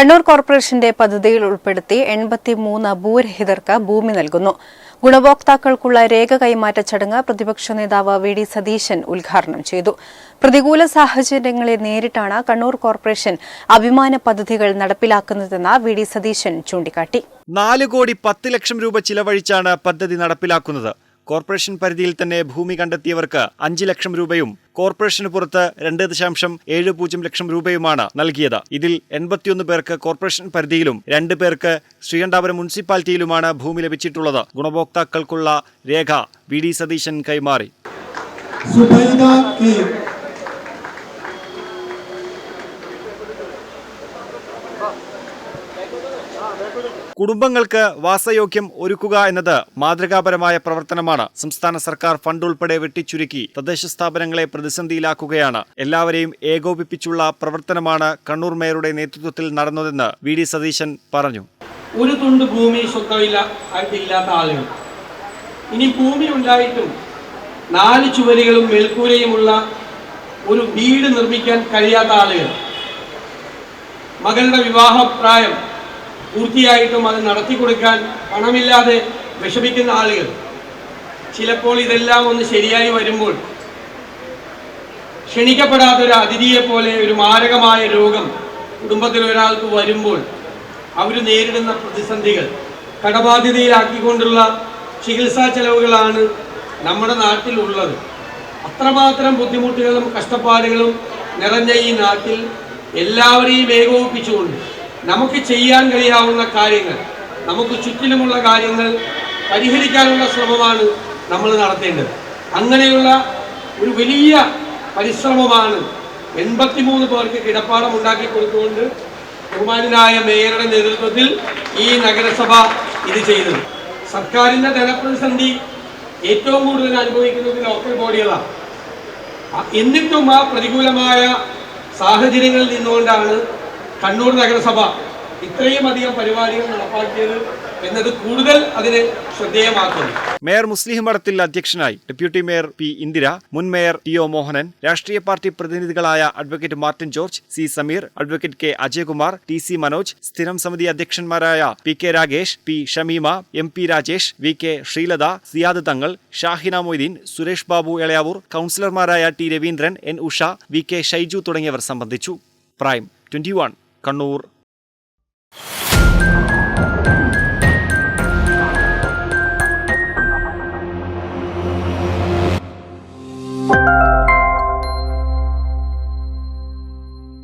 കണ്ണൂർ കോർപ്പറേഷന്റെ പദ്ധതിയിൽ ഉൾപ്പെടുത്തി എൺപത്തിമൂന്ന് ഭൂരഹിതർക്ക് ഭൂമി നൽകുന്നു. ഗുണഭോക്താക്കൾക്കുള്ള രേഖ കൈമാറ്റ ചടങ്ങ് പ്രതിപക്ഷ നേതാവ് വി ഡി സതീശൻ ഉദ്ഘാടനം ചെയ്തു. പ്രതികൂല സാഹചര്യങ്ങളെ നേരിട്ടാണ് കണ്ണൂർ കോർപ്പറേഷൻ അഭിമാന പദ്ധതികൾ നടപ്പിലാക്കുന്നതെന്ന് വി ഡി സതീശൻ ചൂണ്ടിക്കാട്ടി. നാല് കോടി പത്ത് ലക്ഷം രൂപ ചിലവഴിച്ചാണ് പദ്ധതി നടപ്പിലാക്കുന്നത്. കോർപ്പറേഷൻ പരിധിയിൽ തന്നെ ഭൂമി കണ്ടെത്തിയവർക്ക് അഞ്ച് ലക്ഷം രൂപയും കോർപ്പറേഷന് പുറത്ത് രണ്ട് ദശാംശം ഏഴ് പൂജ്യം ലക്ഷം രൂപയുമാണ് നൽകിയത്. ഇതിൽ എൺപത്തിയൊന്ന് പേർക്ക് കോർപ്പറേഷൻ പരിധിയിലും രണ്ട് പേർക്ക് ശ്രീകണ്ഠാപുരം മുനിസിപ്പാലിറ്റിയിലുമാണ് ഭൂമി ലഭിച്ചിട്ടുള്ളത്. ഗുണഭോക്താക്കൾക്കുള്ള രേഖ വി. ഡി. സതീശൻ കൈമാറി സുബൈദ കെ കുടുംബങ്ങൾക്ക് വാസയോഗ്യം ഒരുക്കുക എന്നത് മാതൃകാപരമായ പ്രവർത്തനമാണ്. സംസ്ഥാന സർക്കാർ ഫണ്ട് ഉൾപ്പെടെ വെട്ടിച്ചുരുക്കി തദ്ദേശ സ്ഥാപനങ്ങളെ പ്രതിസന്ധിയിലാക്കുകയാണ്. എല്ലാവരെയും ഏകോപിപ്പിച്ചുള്ള പ്രവർത്തനമാണ് കണ്ണൂർ മേയറുടെ നേതൃത്വത്തിൽ നടന്നതെന്ന് വി ഡി സതീശൻ പറഞ്ഞു. ഒരു തുണ്ട് ഭൂമി ഇല്ലാത്ത ആളുകൾ. ഇനി ഭൂമി ഉണ്ടായിട്ടും നാല് ചുവരുകളും മേൽക്കൂരയുമുള്ള ഒരു വീട് നിർമ്മിക്കാൻ കഴിയാത്ത ആളുകൾ. മകളുടെ വിവാഹപ്രായം പൂർത്തിയായിട്ടും അത് നടത്തി കൊടുക്കാൻ പണമില്ലാതെ വിഷമിക്കുന്ന ആളുകൾ. ചിലപ്പോൾ ഇതെല്ലാം ഒന്ന് ശരിയായി വരുമ്പോൾ ക്ഷണിക്കപ്പെടാത്ത ഒരു അതിഥിയെ പോലെ ഒരു മാരകമായ രോഗം കുടുംബത്തിൽ ഒരാൾക്ക് വരുമ്പോൾ അവർ നേരിടുന്ന പ്രതിസന്ധികൾ കടബാധ്യതയിലാക്കിക്കൊണ്ടുള്ള ചികിത്സാ ചെലവുകളാണ് നമ്മുടെ നാട്ടിലുള്ളത്. അത്രമാത്രം ബുദ്ധിമുട്ടുകളും കഷ്ടപ്പാടുകളും നിറഞ്ഞ ഈ നാട്ടിൽ എല്ലാവരെയും ഏകോപിപ്പിച്ചുകൊണ്ട് നമുക്ക് ചെയ്യാൻ കഴിയാവുന്ന കാര്യങ്ങൾ നമുക്ക് ചുറ്റിലുമുള്ള കാര്യങ്ങൾ പരിഹരിക്കാനുള്ള ശ്രമമാണ് നമ്മൾ നടത്തേണ്ടത്. അങ്ങനെയുള്ള ഒരു വലിയ പരിശ്രമമാണ് എൺപത്തിമൂന്ന് പേർക്ക് കിടപ്പാടം ഉണ്ടാക്കി കൊടുത്തുകൊണ്ട് ബഹുമാനായ മേയറുടെ നേതൃത്വത്തിൽ ഈ നഗരസഭ ഇത് ചെയ്തത്. സർക്കാരിന്റെ ധനപ്രതിസന്ധി ഏറ്റവും കൂടുതൽ അനുഭവിക്കുന്നത് ലോക്കൽ ബോഡികളാണ്. എന്നിട്ടും ആ പ്രതികൂലമായ സാഹചര്യങ്ങളിൽ നിന്നുകൊണ്ടാണ് കണ്ണൂർ നഗരസഭ ഇത്രയും അധികം പരിപാടികൾ നടപ്പാക്കിയത് എന്നത് കൂടുതൽ അതിനെ ശ്രദ്ധേയമാക്കുന്നു. മേയർ മുസ്ലിം മഠത്തിൽ അധ്യക്ഷനായി ഡെപ്യൂട്ടി മേയർ പി ഇന്ദിര മുൻ മേയർ ടി ഒ മോഹനൻ രാഷ്ട്രീയ party പ്രതിനിധികളായ advocate Martin George C Sameer advocate K Ajayakumar T C Manoj സ്ഥിരം സമിതി അധ്യക്ഷന്മാരായ P K Ragesh P Shameema M P Rajesh V K Sreelatha Siyad Thangal Shahina Moideen Suresh Babu Elayavoor കൗൺസിലർമാരായ T Raveendran N Usha V K Shaiju തുടങ്ങിയവർ സംബന്ധിച്ചു. Prime twenty Kannur